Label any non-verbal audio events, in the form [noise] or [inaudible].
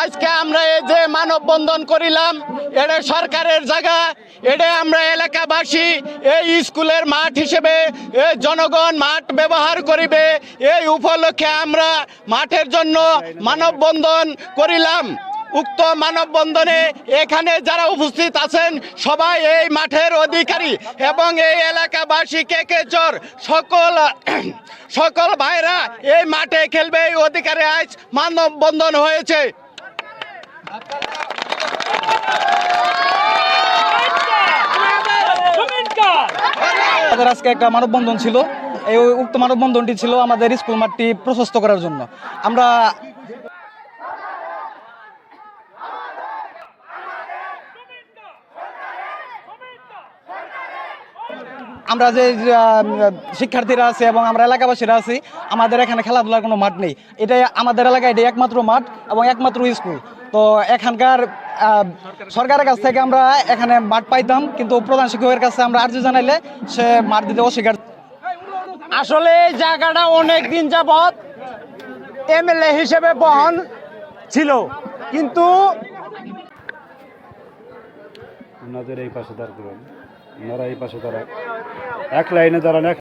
আজকে আমরা এই যে মানববন্ধন করিলাম, এটা সরকারের জায়গা, এটা আমরা এলাকাবাসী এই স্কুলের মাঠ হিসেবে, এই জনগণ মাঠ ব্যবহার করিবে, এই উপলক্ষে আমরা মাঠের জন্য মানববন্ধন করিলাম। উক্ত মানববন্ধনে এখানে যারা উপস্থিত আছেন, সবাই এই মাঠের অধিকারী এবং এই এলাকাবাসী কে কে চর, সকল [clears throat] সকল ভাইরা এই মাঠে খেলবে, এই অধিকারে আজ মানববন্ধন হয়েছে। আমাদের আজকে একটা মানববন্ধন ছিল। এই উক্ত মানববন্ধনটি ছিল আমাদের স্কুল মাঠটি প্রশস্ত করার জন্য। আমরা আমরা যে শিক্ষার্থীরা আছে এবং আমরা এলাকাবাসীরা আছি, আমাদের এখানে খেলাধুলার কোনো মাঠ নেই। এটাই আমাদের এলাকায় এটাই একমাত্র মাঠ এবং একমাত্র স্কুল। তো এখানকার সরকারের কাছ থেকে আমরা এখানে মাঠ পাইতাম কিন্তু প্রধান শিক্ষকের কাছে আমরা আর্জি জানাইলে সে মাঠ দিতে অস্বীকার। আসলে এই জায়গাটা অনেক দিন যাবৎ এমএলএ হিসেবে বহন ছিল কিন্তু ওনাদের এই পাশে দাঁড় করেন ওনারা এই পাশে দাঁড়ান। এক লাইনে দাঁড়ান এক